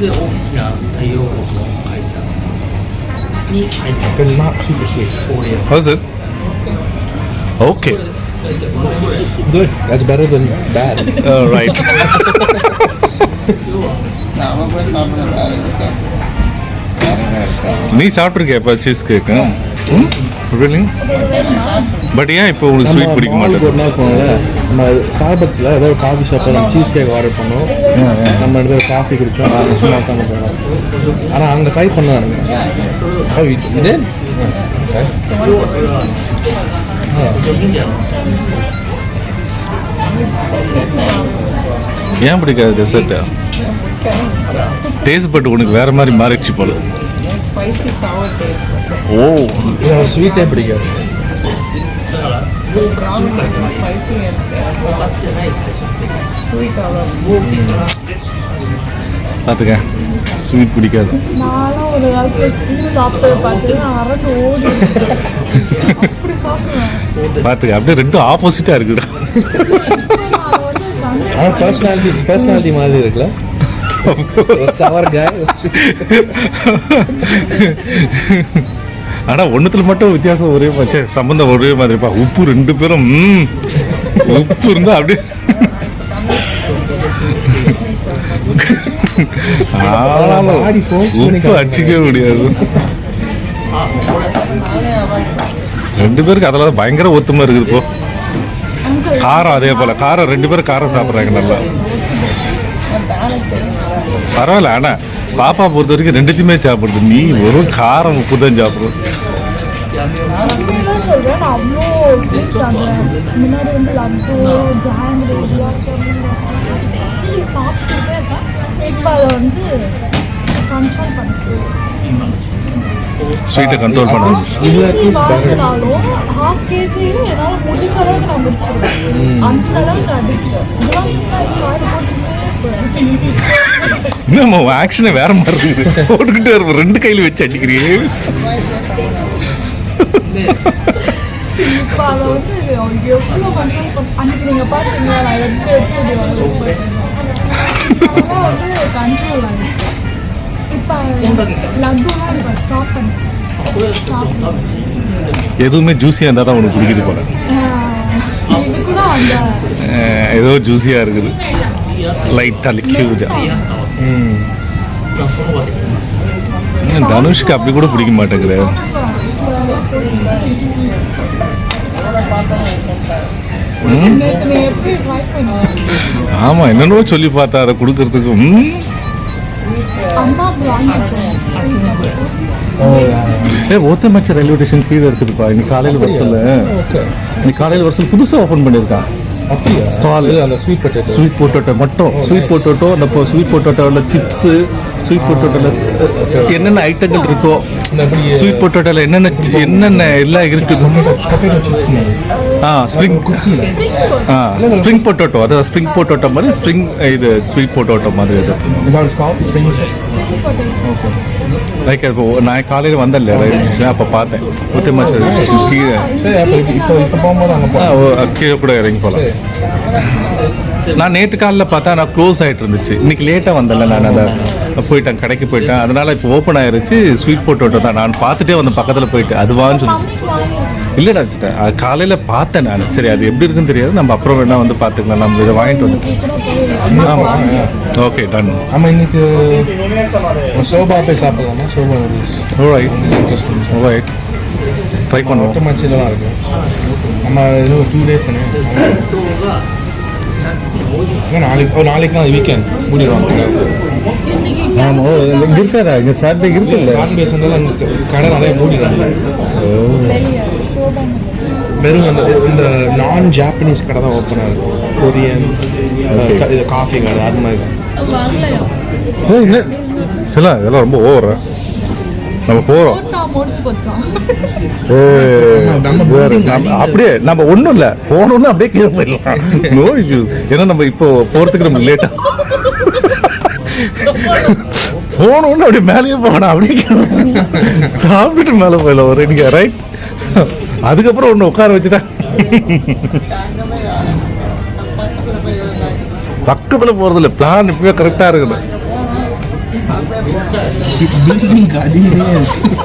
个 OK 啊，它有我们开始啊。你还 Because it's not super sweet. Oh yeah. How's it? Okay. Good. That's better than bad. Uh, right. நாம போய் சாப்பிட வேற இருக்கா வேற இருக்கா நீ சாப்பிட்ருக்கியா இப்போ சீஸ் கேக்கு ரியலி பட் ஏன் இப்போ உங்களுக்கு ஸ்வீட் பிடிக்க நம்ம மாலுக்கு ஒரு மாட்டேங்குது நாள் போனோம்ல நம்ம ஸ்டார்பக்ஸில் ஏதோ ஒரு காஃபி ஷாப்பில் நம்ம சீஸ் கேக் ஆர்டர் பண்ணோம். நம்ம ரெண்டு பேரும் காஃபி குடித்தோம் நாங்கள் சும்மா உட்காந்து போனோம் ஆனால் அங்கே ட்ரை பண்ணாங்க. ஓ இது ஏன் பிடிக்காது டெசர்ட் டேஸ்ட் பட் உனக்கு வேற மாதிரி மாறிடுச்சு போல. ஸ்பைசி சவர் டேஸ்ட் பார்த்துக்க. ஸ்வீட் பிடிக்காது. நானும் ஒரு காலத்துல ஸ்வீட் சாப்பிட்டு பார்த்து அரண்டு ஓடி அப்படி சாப்பிடுவேன் பார்த்துக்க. அப்படியே ரெண்டும் ஆப்போசிட்டாக இருக்குடா. ஆனால் பர்சனாலிட்டி பர்சனாலிட்டி மாதிரி இருக்குல்ல? சவர் காய் ஆனா ஒண்ணுத்துல மட்டும் வித்தியாசம் ஒரே மாதிரி சம்பந்தம் ஒரே மாதிரிப்பா உப்பு ரெண்டு பேரும் உப்பு இருந்தா அப்படியே. உப்பு அடிச்சிக்கவே முடியாது. ரெண்டு பேருக்கு அதெல்லாம் பயங்கர ஒத்துமை இருக்குது இப்போ காரம் அதே போல. காரம் ரெண்டு பேரும் காரம் சாப்பிட்றாங்க நல்லா. பரவாயில்ல ஆனா பாப்பா பொறுத்த வரைக்கும் ரெண்டுத்தையுமே சாப்பிடுது. நீ வெறும் காரம் உப்பு தான் பண்ணிட்டு ஸ்வீட்டை கண்ட்ரோல் பண்ண இது at கேஜி least better. வாங்கினாலும் ஹாஃப் கேஜியும் என்னால் முடிஞ்ச அளவுக்கு நான் முடிச்சிருவேன் அந்த அளவுக்கு அடிக்ட் உன் ஆக்ஷனே வேற மாதிரி இருக்குது. போட்டுக்கிட்டே இருப்போம் ரெண்டு கையில வச்சு சாப்பிடுவேன். எதுவுமே ஜூஸியாக இருந்தால் தான் உனக்கு பிடிக்குது போல. ஏதோ ஜூஸியாக இருக்குது. லைட்டாக லிக்யூடாக ம் தனுஷ்க்கு அப்படி கூட பிடிக்க மாட்டேங்குது ம் நேற்று நீ எப்படி ட்ரை பண்ணுவேன் ஆமாம் என்னென்னவோ சொல்லி பார்த்தா அதை கொடுக்கறதுக்கு ஏ ஓத்த மச்ச ரயில்வே ஸ்டேஷன் ஃபீவர் இருக்குதுப்பா இன்னைக்கு காலையில் ஓகே இன்னைக்கு காலையில் வரசல் புதுசாக ஓப்பன் பண்ணியிருக்கான் அந்த ஸ்வீட் பொட்டேட்டோ ஸ்வீட் பொட்டோட்டோ மட்டும். ஸ்வீட் பொட்டோட்டோ அந்த ஸ்வீட் பொட்டோட்டோவில் சிப்ஸு ஸ்வீட் பொட்டோட்டோவில் என்னென்ன ஐட்டங்கள் இருக்கோ ஸ்வீட் பொட்டோட்டோவில் என்னென்ன சி- என்னென்ன எல்லாம் இருக்குது? ஆ ஸ்ப்ரிங் ஆ ஸ்ப்ரிங் பொட்டோட்டோ அதாவது ஸ்ப்ரிங் பொட்டோட்டோ மாதிரி ஸ்ப்ரிங் இது ஸ்வீட் பொட்டோட்டோ மாதிரி இது லைக் இப்போ நான் காலையில் வந்தேன்ல அப்போ பார்த்தேன். ஸ்டேஷன் கீழே. இப்போ இப்போ போகும்போது அங்கே கீழே கூட இறங்கி போகலாம் நான் நேற்று காலையில் பார்த்தா நான் க்ளோஸ் ஆகிட்டு இருந்துச்சு. இன்னைக்கு லேட்டாக வந்தேன்ல நான் அதை போயிட்டேன் கடைக்கு போயிட்டேன். அதனால இப்போ ஓப்பன் ஆயிருச்சு ஸ்வீட் பொட்டோட்டோ தான். நான் பார்த்துட்டே வந்த பக்கத்தில் போயிட்டு அதுவான்னு சொல்லி. இல்லைடா காலையில் பார்த்தேன் நான். சரி அது எப்படி இருக்குன்னு தெரியாது. நம்ம அப்புறம் வேணா வந்து பார்த்துக்கலாம். நம்ம இதை வாங்கிட்டு வந்து ஆமாம் ஓகே டன் ஆமாம் இன்னைக்கு சோபா போய் சாப்பிடலாமா? Soba right interesting right try பண்ணுவோம். ஒட்ட மச்சில தான் இருக்கு நம்ம இன்னும் டூ டேஸ் நாளைக்கு ஓ நாளைக்கு தான் வீக்கெண்ட் மூடிடுவாங்க. ஆமாம் இங்கே இருக்காதா? இங்கே சாட்டர்டே இருக்குல்ல சாட்டர்டே சண்டே கடை நிறைய மூடிடுவாங்க வெறும் அந்த இந்த நான் ஜாப்பனீஸ் கடை தான் ஓப்பன் ஆகும் கொரியன் இது காஃபி கடை அது மாதிரி தான். சொல்ல இதெல்லாம் ரொம்ப ஓவரா நம்ம போகிறோம் நான் முடிச்சு போச்சான் நம்ம நம்ம அப்படியே நம்ம ஒண்ணும் இல்ல. போனோம்னு அப்படியே கீழே போயிடலாம். நோ இஷ்யூஸ் ஏன்னா நம்ம இப்போ போறதுக்கு நம்ம லேட்டா போனோம்னு அப்படியே மேலேயே போகணும். அப்படியே. சாப்பிட்டுட்டு மேலே போயிடலாம். ஒரு நீங்க ரைட் அதுக்கப்புறம் ஒன்று உட்கார வச்சுட்டா. பக்கத்துல போகிறதில்ல பிளான் இப்பவே கரெக்டா இருக்கணும்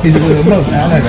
இது ரொம்ப கிடையாது